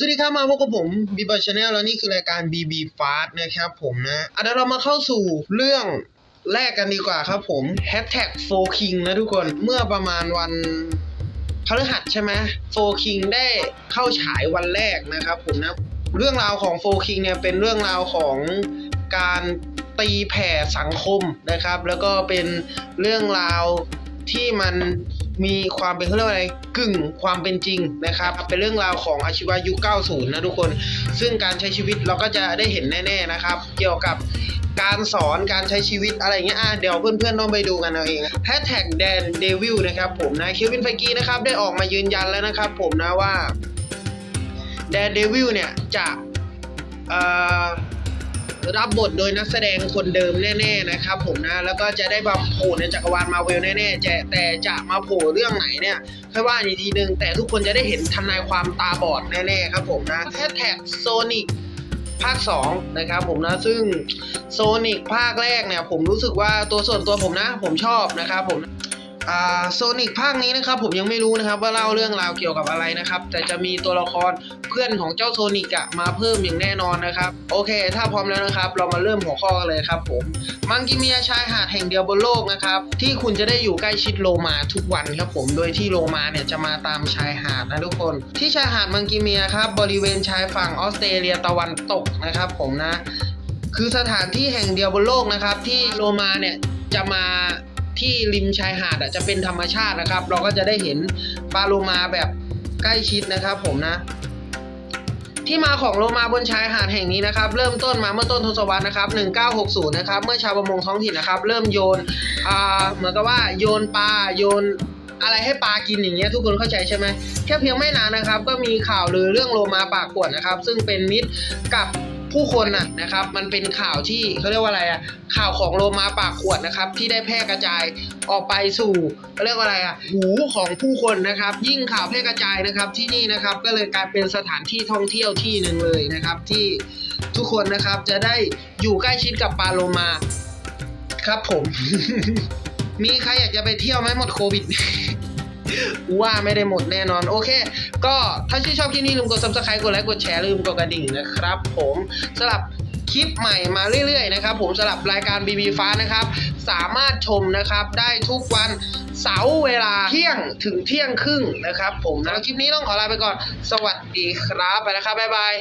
สวัสดีครับมาพบกับผมบีบอยชาแนลแล้วนี่คือรายการ BB Fast นะครับผมนะอะเดี๋ยวเรามาเข้าสู่เรื่องแรกกันดีกว่าครับผม Hashtag 4 King นะทุกคนเมื่อประมาณวันพฤหัสใช่ไหม4 King ได้เข้าฉายวันแรกนะครับผมนะเรื่องราวของ4 King เนี่ยเป็นเรื่องราวของการตีแผ่สังคมนะครับ แล้วก็เป็นเรื่องราวที่มัน มีความเป็นเขาเรียกว่าอะไรกึ่งความเป็นจริงนะครับ เป็นเรื่องราวของอาชีวะยุค 90 นะทุกคน ซึ่งการใช้ชีวิตเราก็จะได้เห็นแน่ๆนะครับ เกี่ยวกับการสอนการใช้ชีวิตอะไรเงี้ยอะเดี๋ยวเพื่อนๆต้องไปดูกันเอาเองแฮชแท็กแดนเดวิลนะครับผมนะเควินไฟกีนะครับได้ออกมายืนยันแล้วนะครับผมนะว่าแดนเดวิลเนี่ยจะเอ่อ รับบทโดยนักแสดงคนเดิมแน่ๆนะครับผมนะแล้วก็จะได้มาโผล่ในจักรวาลมาเวลแน่ๆจะแต่จะมาโผล่เรื่องไหนเนี่ยค่อยว่าอีกทีนึง แต่ทุกคนจะได้เห็นทนายความตาบอดแน่ๆครับผมนะแฮชแท็กโซนิกภาค 2 นะครับผมนะซึ่งโซนิกภาคแรกเนี่ยผมรู้สึกว่าตัวส่วนตัวผมนะผมชอบนะครับผม อ่าโซนิกภาคนี้นะครับผมยังไม่รู้นะครับว่าเล่าเรื่องราวเกี่ยวกับอะไรนะครับ แต่จะมีตัวละครเพื่อนของเจ้าโซนิกอะมาเพิ่มอย่างแน่นอนนะครับโอเค ถ้าพร้อมแล้วนะครับ เรามาเริ่มหัวข้อกันเลยครับผมมังกิเมียชายหาดแห่งเดียวบนโลกนะครับที่คุณจะได้อยู่ใกล้ชิดโลมาทุกวันครับผมโดยที่โลมาเนี่ยจะมาตามชายหาดนะทุกคน ที่ชายหาดมังกิเมียครับบริเวณชายฝั่งออสเตรเลียตะวันตกนะครับผมนะ คือสถานที่แห่งเดียวบนโลกนะครับ ที่โลมาเนี่ยจะมา ที่ริมชายหาดจะเป็นธรรมชาตินะครับ เราก็จะได้เห็นปลาโลมาแบบใกล้ชิดนะครับ ผมนะ ที่มาของโลมาบนชายหาดแห่งนี้นะครับ เริ่มต้นมาเมื่อต้นทศวรรษนะครับ 1960 นะครับ เมื่อชาวประมงท้องถิ่นนะครับ เริ่มโยนอ่าเหมือนกับว่าโยนปลาโยนอะไรให้ปลากินอย่างเงี้ยทุกคนเข้าใจใช่ไหมแค่เพียงไม่นานนะครับ ก็มีข่าวลือเรื่องโลมาปากขวดนะครับ ซึ่งเป็นมิตรกับ ผู้คนน่ะนะครับ มันเป็นข่าวที่เขาเรียกว่าอะไรอะข่าวของโลมาปากขวดนะครับ ที่ได้แพร่กระจายออกไปสู่เขาเรียกว่าอะไรอะหูของผู้คนนะครับ ยิ่งข่าวแพร่กระจายนะครับที่นี่นะครับก็เลยกลายเป็นสถานที่ท่องเที่ยวที่หนึ่งเลยนะครับ ที่ทุกคนนะครับจะได้อยู่ใกล้ชิดกับปลาโลมาครับผม มีใครอยากจะไปเที่ยวไหมหมดโควิดว่าไม่ได้หมดแน่นอน โอเค ก็ถ้าชื่นชอบคลิปนี้ลืมกด subscribe กดไลค์กดแชร์ลืมกดกระดิ่งนะครับ ผมสำหรับคลิปใหม่มาเรื่อยๆนะครับผมสำหรับรายการ BB ฟ้านะครับ สามารถชมนะครับได้ทุกวันเสาร์เวลาเที่ยงถึงเที่ยงครึ่งนะครับ ผมนะคลิปนี้ต้องขอลาไปก่อน สวัสดีครับไปแล้วครับบ๊ายบาย